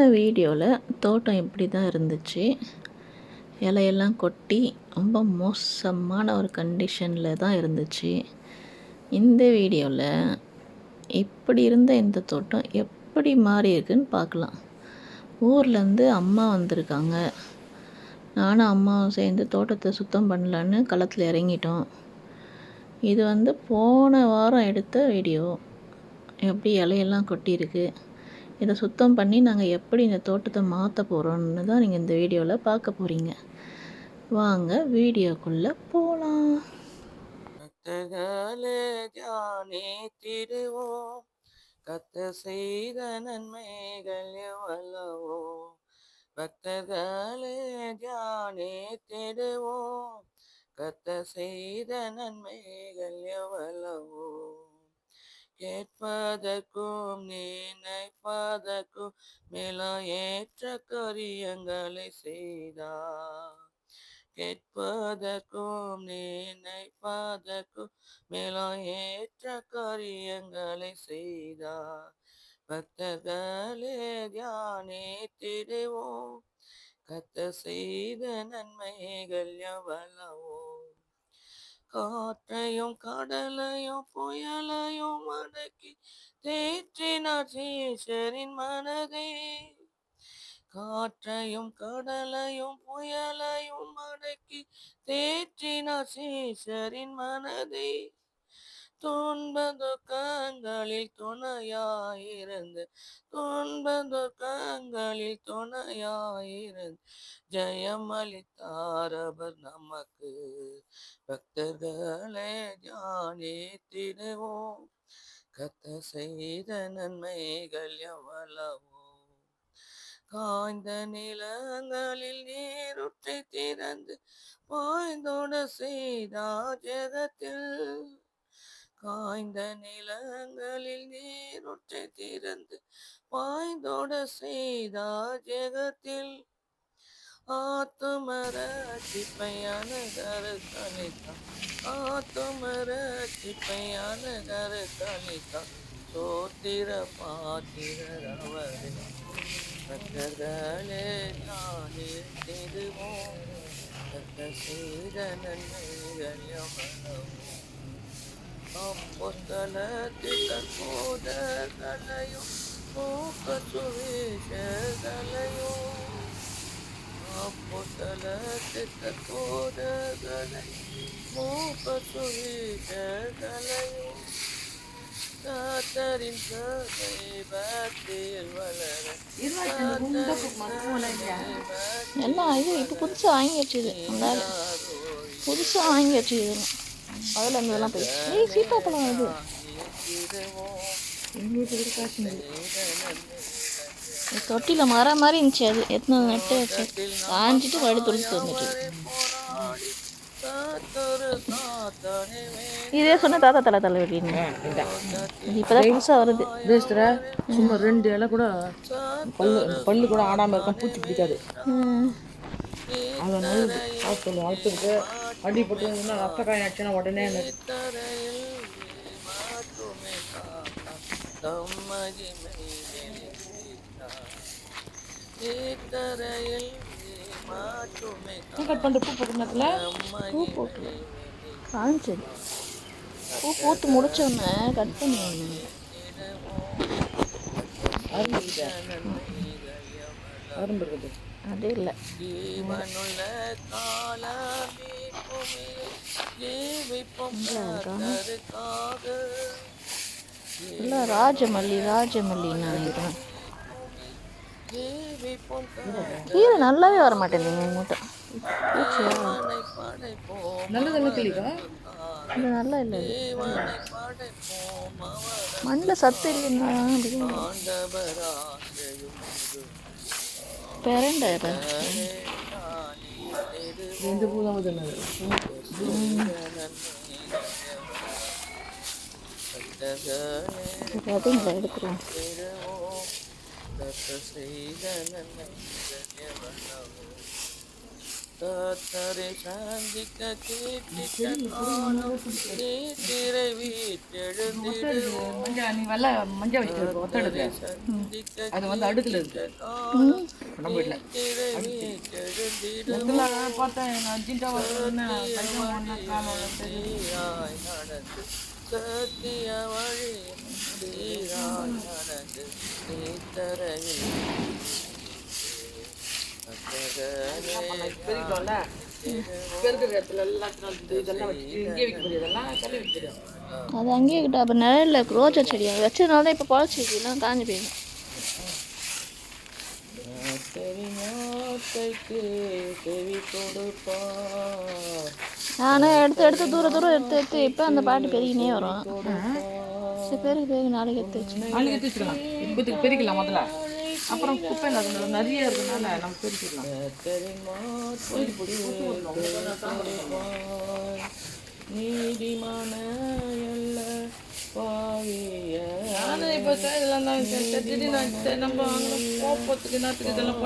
போன வீடியோவில் தோட்டம் இப்படி தான் இருந்துச்சு. இலையெல்லாம் கொட்டி ரொம்ப மோசமான ஒரு கண்டிஷனில் தான் இருந்துச்சு. இந்த வீடியோவில் இப்படி இருந்த இந்த தோட்டம் எப்படி மாறி இருக்குன்னு பார்க்கலாம். ஊர்லேருந்து அம்மா வந்திருக்காங்க. நானும் அம்மாவும் சேர்ந்து தோட்டத்தை சுத்தம் பண்ணலான்னு களத்தில் இறங்கிட்டோம். இது வந்து போன வாரம் எடுத்த வீடியோ. எப்படி இலையெல்லாம் கொட்டியிருக்கு. இதை சுத்தம் பண்ணி நாங்கள் எப்படி இந்த தோட்டத்தை மாற்ற போகிறோம்னு தான் நீங்கள் இந்த வீடியோவில் பார்க்க போகிறீங்க வாங்க வீடியோக்குள்ளே போகலாம் கத்தகாலே தியானித்திடுவோம் கத்த செய்த நன்மைகள் எவ்வளவோ. பக்தர்களே தியானித்திடுவோம் கத்த செய்த நன்மைகள் எவ்வளவோ. கேட்பதற்கும் நினைப்பதற்கும் மேல ஏற்ற காரியங்களை செய்தார். கேட்பதற்கும் நினைப்பதற்கும் மேல ஏற்ற காரியங்களை செய்தார். பக்தர்களே தியானித்திடுவோம். கத்த செய்த நன்மைகள் எவ்வளவோ. காற்றையும் கடலையும் புயலையும் அடக்கி தேற்றினார் சீஷரின் மனதே. காற்றையும் கடலையும் புயலையும் அடக்கி தேற்றினார் சீஷரின் மனதே. துன்பதுக்கங்களில் துணையாயிருந்து துன்பதுக்கங்களில் துணையாயிருந்து ஜெயமளித்தார் அவர் நமக்கு. பக்தர்களே தியானித்திடுவோம் கத்த செய்த நன்மைகள் எவ்வளவோ. காய்ந்த நிலங்களில் நீருற்றை திறந்து பாய்ந்தோட செய்தா ஜெகத்தில். காய்ந்த நிலங்களில் நீருற்றை திறந்து வாய்ந்தோட செய்தா ஜெகத்தில். ஆத்துமரட்சிப்பையான கருத்தளித்தான் ஆத்துமரட்சிப்பையான கருத்தளித்தான் சோத்திர பாத்திரர் அவரே. பக்தர்களே நானே திருவோம் செய்த நன்மைகள் எவ்வளவோ அப்போஸ்தலத்தின் போதகளையும் மூக்க சுவிசேஷங்களையும் அப்போஸ்தலத்தின் போதகளை மூக்க சுவிசேஷங்களையும் காத்தரின் சதை பக்தியில் வளர எல்லாம் இது இப்போ புதுசாக வாங்கி வச்சுது புதுசாக வாங்கி வச்சுது அதில் இந்த இதெல்லாம் போய் ஏய் சீத்தாப்பழம் அது எங்கள் வீட்டு காசுங்க தொட்டியில் மரம் மாதிரி இருந்துச்சு அது. எத்தனை நட்டு வச்சு காஞ்சிட்டு வழி தொழித்து வந்துட்டு இதே சொன்ன தாத்தா தலை தலை வெட்டிங்க இப்போதான் புதுசாக வருது. பேசுகிற சும்மா ரெண்டு இலை கூட பல்லு பல்லு கூட ஆடாமல் இருக்கும் பூச்சி பிடிக்காது. அதை நல்லது ஹாஸ்பிட்டல் வளர்த்துருக்கு அடிப்பட்டு இருந்ததுன்னா ரத்த காயம் ஆச்சுன்னா உடனே கட் பண்ணிட்டு பூ போட்டு நேரத்தில் பூ போட்டு. காமிச்சது பூ முடிச்சோடனே கட் பண்ணுவாங்க அரும்பு இருக்குது. அது இல்லை. ஜீவனுள்ள கர்த்தருக்காக இல்லை ராஜமல்லி ராஜமல்லி நினைக்கிறேன் ஜீவிப்போம் கீரை நல்லாவே வர மாட்டேங்குதுங்க மூட்டை பூச்சியா? கர்த்தனை படைப்போம் நல்லது என்ன கிளிக்கா இது நல்லா இல்லை இது. தேவனை படைப்போம் அவர் மண்ணில் சத்து இல்லைன்னா ஆண்டவராசையும் பெரண்டை ரெண்டு பூ தான் வந்து அதுங்களா கத்தரை சந்திக்க கேட்டிரை நீ அது வந்து அடுக்குல இருக்கு. நம்ம வீட்டில் பார்த்தேன் சத்திய வழி நடந்து நீத்தரையில் பெருக்கோம்ல அது அங்கேயே கிட்ட அப்போ நிழலில் ரோஜா செடி அங்கே வச்சதுனால தான் இப்போ பழச்சிருக்கு எல்லாம் காஞ்சி போயிடும் நானும் எடுத்து எடுத்து தூர தூரம் எடுத்து எடுத்து இப்போ அந்த பாட்டு பெருகினே வரும். சரி பெருகு பெருகு நாளைக்கு எடுத்து வச்சு நாளைக்கு எடுத்து வச்சுக்கலாம். பெருக்கலாம் முதல்ல. அப்புறம் குப்பை நிறைய நிறைய இருக்கனால நம்ம கத்தரின் நீதிமான நானும் இப்போ இதெல்லாம் தான் திடீர்னு நம்ம இதெல்லாம்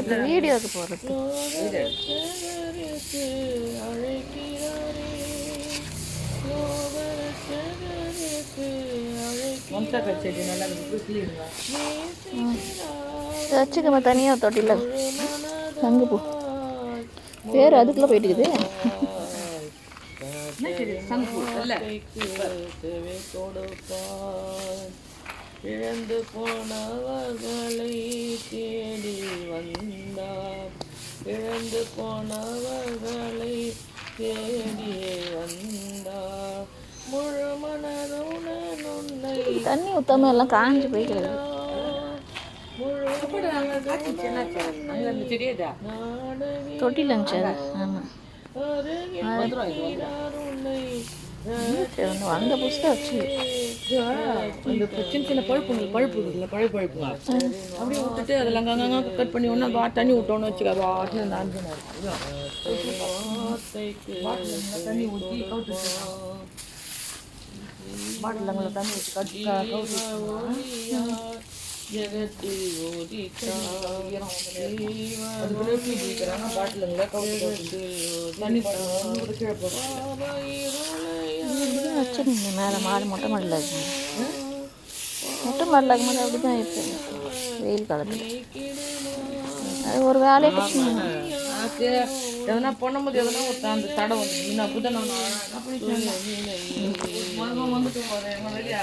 இப்போ வீடியோக்கு போகிறது அழைக்கிறாரே. மம்தாக்காய் செடி நல்லா இருக்கு கிளிடுங்க வச்சுக்கமா தனியாக தொட்டியில் தங்குப்பூ பேர் அதுக்குள்ளே போயிட்டு இருக்குது இழந்து போனவர்களை தேடி வந்தார். இழந்து போனவர்களை தேடி வந்தார். தண்ணி ஊற்றாம எல்லாம் காஞ்சி போய்க்கிறது. இருந்துச்சு அது. ஆமாம் வந்த புதுசாக வச்சு. அந்த சின்ன சின்ன பழுப்பு பழுப்பு இருக்குல்ல பழைய பழுப்பு. அப்படியே விட்டுட்டு அதில் அங்கங்க கட் பண்ணி ஒன்றா பா தண்ணி விட்டோன்னு வச்சுக்க தண்ணி ஊற்றி கவுத்து தண்ணி கட்டி கவுத்து ஜெகத்தில் கவுத்து தண்ணி கீழே போடுறோம் தான் மேலே மாடு மொட்டை இருக்குங்க மொட்டை இருக்கும்போது அப்படி தான் இருப்பேன் வெயில் காலத்தில் அது ஒரு வேலையை எதனா பண்ணும்போது எதனா ஒரு அந்த தடை வந்து நான் வெளியே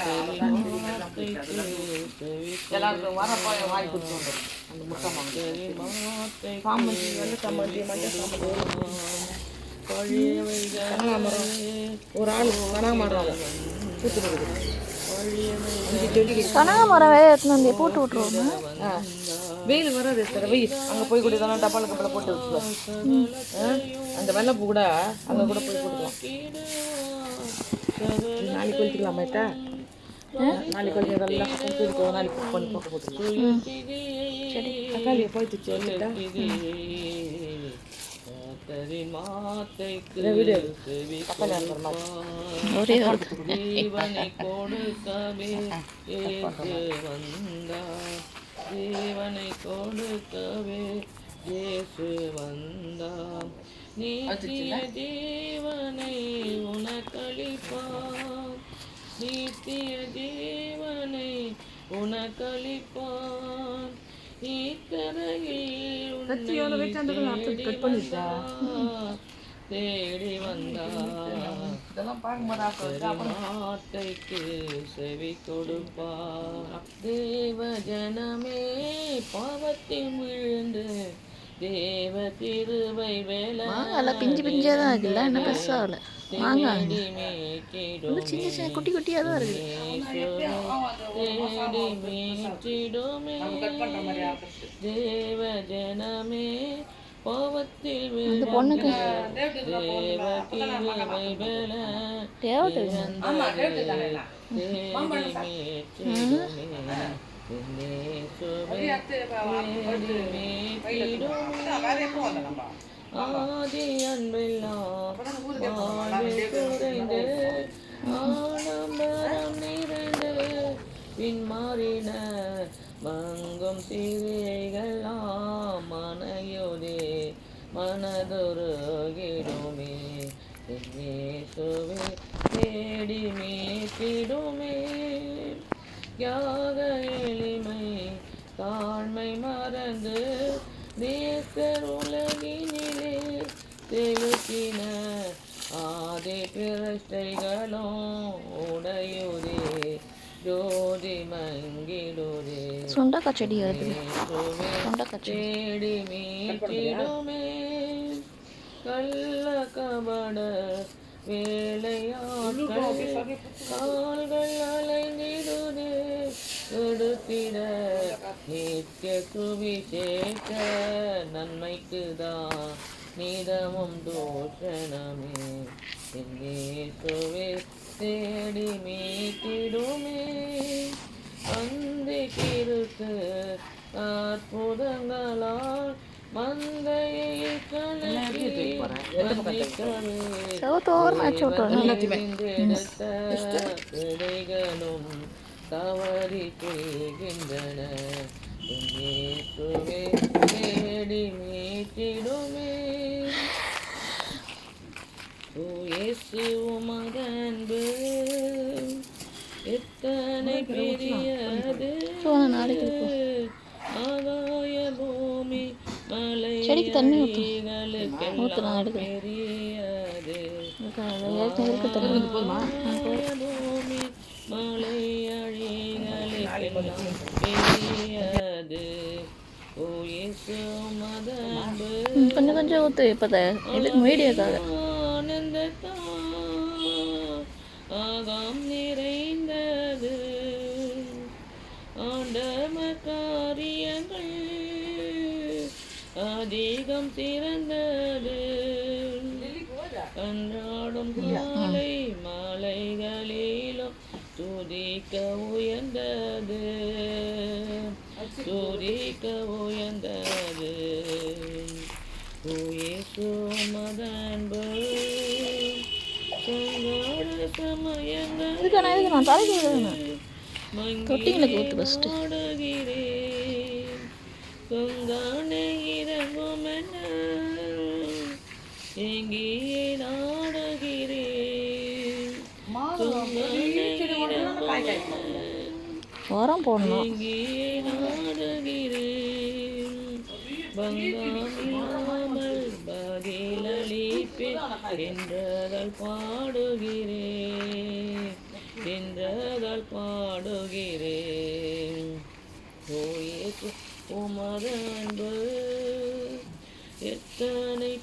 எல்லாருக்கும் வரப்போ வாங்கி கொடுத்து அந்த முட்டை மாங்க சாமந்தி வெள்ளை சாமந்தி மஞ்சள் சாமந்தி. கனகாமரம் ஒரு ஆள் கனகாமரம் பூத்து கொடுக்குது. கனகாமரம் வேற எடுத்துன்னு வந்து போட்டு விட்ருவோமா வெயில் வராது சார் வெயில். அங்கே போய் கூட இதெல்லாம் டப்பால கப்பல போட்டு வச்சுக்கலாம் அந்த வெள்ளைப்பூ கூட அங்கே கூட போய் போட்டுக்கலாம். இது நாளைக்கு கொளுத்திக்கலாமாட்டா நாளைக்கு கொளுத்தி இதெல்லாம் கொளுத்தி நாளைக்கு பண்ணி போட்டு போட்டுக்கலாம். சரி தக்காளியை போய்த்துச்சு வந்துட்டா ஒரே கொடுக்கவே ஜீவனை கொடுக்கவே இயேசு வந்தார் நீத்திய ஜீவனை உனக்களிப்பார் நீத்திய ஜீவனை உனக்களிப்பார் இக்கரையில் உன்னை தேடி வார்த்தைக்கு செவி கொடுப்பார். தேவ ஜனமே பாவத்தில் விழுந்து தேவ திருவை வேலை மாங்காய்லாம் பிஞ்சு பிஞ்சாக தான் இருக்குல்ல என்ன பெருசாக ஆகல. மாங்காய். சின்ன சின்ன குட்டி குட்டியாக தான் இருக்குது. தேடி மீட்டிடுமே தேவ ஜனமே பாவத்தில் பொண்ணுக்கு ஆதி அன்பெல்லாம் குறைந்து ஆடம்பரம் நிறைந்து பின்மாறின மங்கும் திரைகளாம் மனையோதே மனதுருகிடுமே. இயேசுவே தேடி மீட்டிடுமே யாக எளிமை தாழ்மை மறந்து நேசர் உலகினிலே செலுத்தின ஆதி பிரஷ்டைகளும் உடையுதே ஜோதி மங்கிடுதே. சுண்டக்காய் செடி வருது சுண்டக்காய் செடி. மீட்டிடுமே கள்ள கபட வேலையாட்கள் கால்கள் அலைந்திடுதே எடுத்திட நித்திய சுவிசேஷ நன்மைக்குதான் நீதமும் தோஷணமே இயேசுவே தேடி மீட்டிடுமே. அந்தி கிருக்கு அற்புதங்களால் மந்தையை கலக்கி வந்திக்கவே தவறி செய்கின்றன தேடி மீட்டிடுமே இயேசு உமது எத்தனை பெரியது ஆகாய பூமி மலை தண்ணி. அலைகளுக்கெல்லாம் ஊத்து, நான் எடுக்கிறேன். கொஞ்சம் கொஞ்சம் ஊற்று இப்போ இதுக்கு வீடியோக்காக அதிகம் சிறந்தது அன்றாடும் காலை மாலைகளிலும் துதிக்க உயர்ந்தது. துதிக்க உயர்ந்தது. உயேசு மதன்பு சங்காட சமயங்கள் இதுக்கு நான் இதுக்கு நான் தலைக்கு விடுவேன் தொட்டிங்களுக்கு ஊத்து first. எங்கேயே நாடுகிறேன். உரம் போடணும். எங்கேயே நாடுகிறேன். பங்காமில்லாமல் பதிலளிப்பேன் என்றதால் பாடுகிறேன். என்றதால் பாடுகிறேன். உமது அன்பு எத்தனை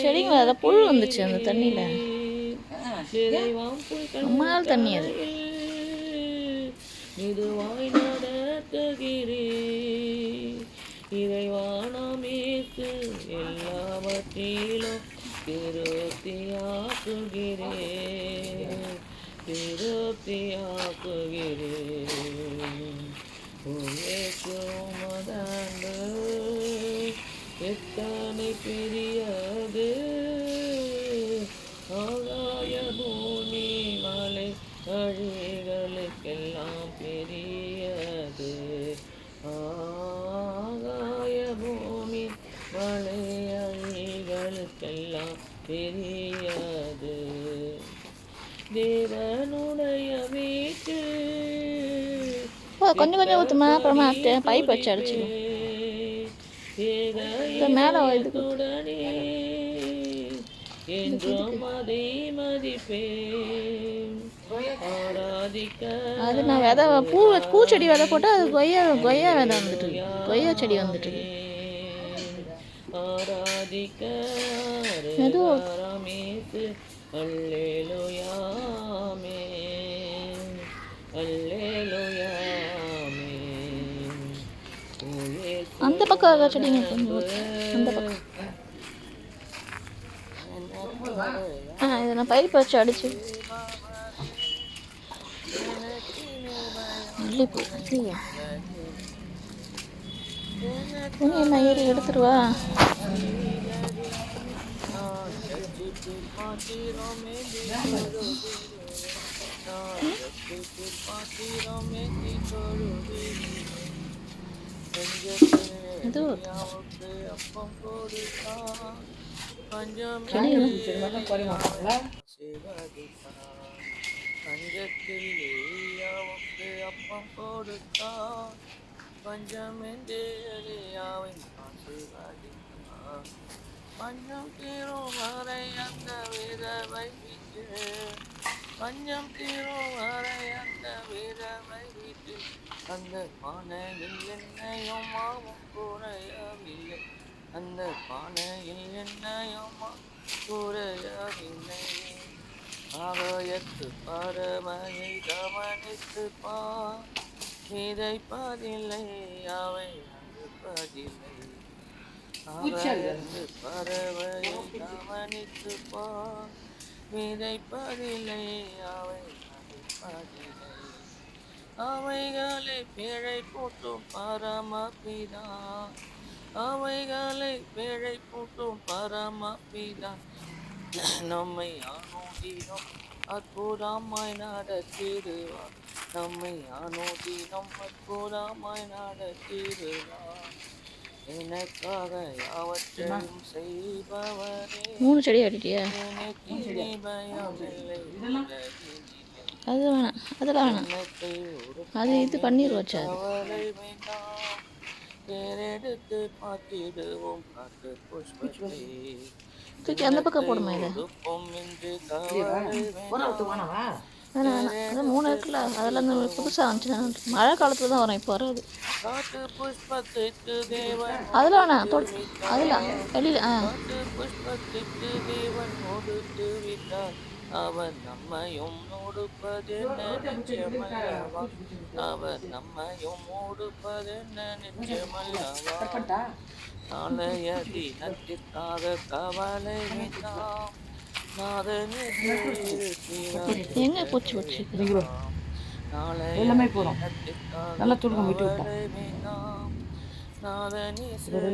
செடிங்க மேல புழு வந்துச்சு அந்த தண்ணியில் அம்மாள் தண்ணி அது. இதுவாய் நடத்துகிறேன் இறைவானமேக்கு எல்லாவற்றிலும் திருப்தியாக்குகிறே திருப்தியாக்குகிறே உமதன்பு எத்தனை பெரியது கொஞ்சம் கொஞ்சம் ஊற்றுமா அப்புறமா பைப் வச்சு அடிச்சிடும் மேலே இது அதை நான் விதை பூ பூச்செடி விதை போட்டால் அது கொய்யா கொய்யா விதை வந்துட்டு. கொய்யா செடி வந்துட்டு அல்லேலுயாமே அல்லேலுயாமே ஓயே அந்த பக்கம் செடிங்க அந்த பக்கம். ஆ இதை நான் பைப் வச்சு அடிச்சு. மல்லிப்பூ. ஐயோ துணி என்ன ஏறி எடுத்துருவா ஏயாவுக்கு அப்பம் கொடுத்தார் பஞ்சமென்று எலியாவை ஆசீர்வதித்தார் பஞ்சம் தீரும் வரை அந்த விதவை விட்டு பஞ்சம் தீரும் வரை அந்த விதவை விட்டு அந்த பானையில் என்னையும் மாவும் குறையவில்லை. அந்த பானையில் என்னையும் மாவும் குறையவில்லை. ஆகாயத்து பரமையை கவனித்து பார். விதைப்பதில்லை அவை அறுப்பதில்லை. ஆகாயத்து பறவையை கவனித்து பார் விதைப்பதில்லை அவை அறுப்பதில்லை அவைகளை பிழை போட்டும் பரமபிதா அவைகளை பிழை போட்டும் பரமபிதா நம்மை அனுதினம் அற்புதமாய் நடத்திடுவார் நம்மை அனுதினம் அற்புதமாய் நடத்திடுவார் எனக்காக யாவற்றையும் செய்பவரே மூணு செடி. உலகினிலே. அது வேணாம். அதெல்லாம் வேணாம். அது இது பன்னீர் வச்சா பேரெடுத்து பார்த்திடுவோம் காட்டு புஷ்பத்தை தூக்கி அந்த பக்கம் போடுமா இதை? வேணாம் வேணாம். மூணு இருக்குல்ல. அதில் அந்த புதுசாக வந்துச்சு. மழை காலத்தில் தான் வரும். இப்போ வராது. அதில் வேணாம். தொடு அதில் வெளியில் ஆ. அவர் நம்மையும் நிச்சயமல்லவா? அவர் நம்மையும் ஓடுப்பதென்ன நிச்சயமல்லவா? நாளைய தினத்திற்காக கவலை எங்கே பூச்சி நாளைய எல்லாமே தினத்திற்காக நல்லா துடுக்கம் விட்டு விட்டா கவலை வேண்டாம் நாதனே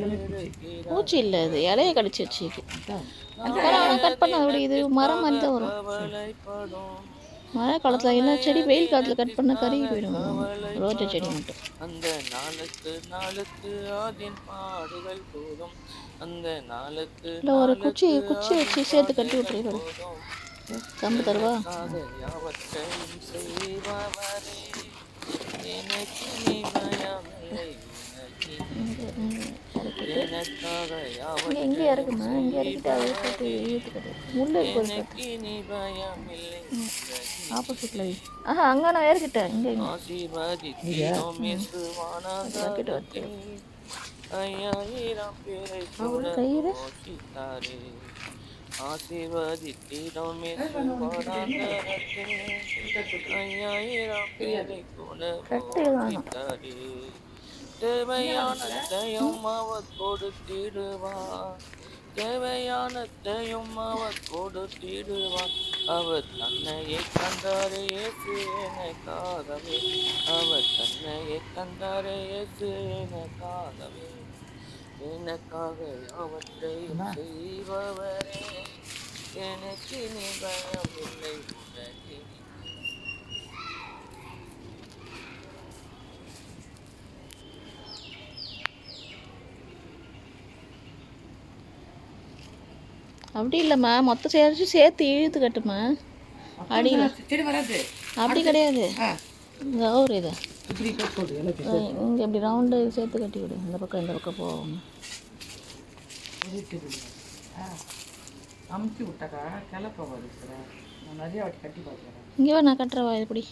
இருக்கிறார் பூச்சி இல்லை அது இலைய கடிச்சு வச்சுக்கு கட் பண்ண இது மரம் மாதிரி தான் வரும். மழை காலத்தில் என்ன செடி வெயில் காலத்தில் கட் பண்ண கருகி போயிடும். ரோஜா செடி மட்டும். அந்த நாளுக்கு நாளுக்கு அதின் பாடுகள் போதும். அந்த நாளுக்கு இல்லை ஒரு குச்சி குச்சி வச்சு சேர்த்து கட்டி போதும். கம்பு தருவா? எனக்கு இங்கே இங்கே இறக்குமா இங்கே இறக்கிட்டு அதை போட்டு இழுத்துக்கிறது முள்ளு இருக்கு ஆப்போசிட்டில் ஆஹா அங்கே நான் ஏறிக்கிட்டேன் இங்கே இங்கே. ஆசீர்வதித்தோம் இயேசுவானாகவே. ஐயாயிரம் பேரை கூட கயிறு. போஷித்தாரே. ஆசீர்வதித்திடும் இயேசுவானாகவே. ஐயாயிரம் பேரை கூட கட்டு தேவையானதையும் அவர் கொடுத்திடுவார். தேவையானதையும் அவர் கொடுத்திடுவார். அவர் தன்னையே கண்டாரே இயேசு எனக்காகவே அவர் தன்னையே கண்டாரே இயேசு எனக்காகவே எனக்காக யாவற்றையும் செய்பவரே. எனக்கு நீ பயமில்லை உலகில் அப்படி இல்லைம்மா. மொத்தம் சேர்த்து சேர்த்து இழுத்து கட்டுமா அடியில் அப்படி கிடையாது. ஒரு இது. இங்கே இப்படி ரவுண்டு சேர்த்து கட்டி விடு. இந்த பக்கம் இந்த பக்கம் போவோம் அமுத்தி விட்டாக்கா கிளப்ப நிறைய கட்டி பார்க்குறேன் இங்கே நான் கட்டுறவா இப்படி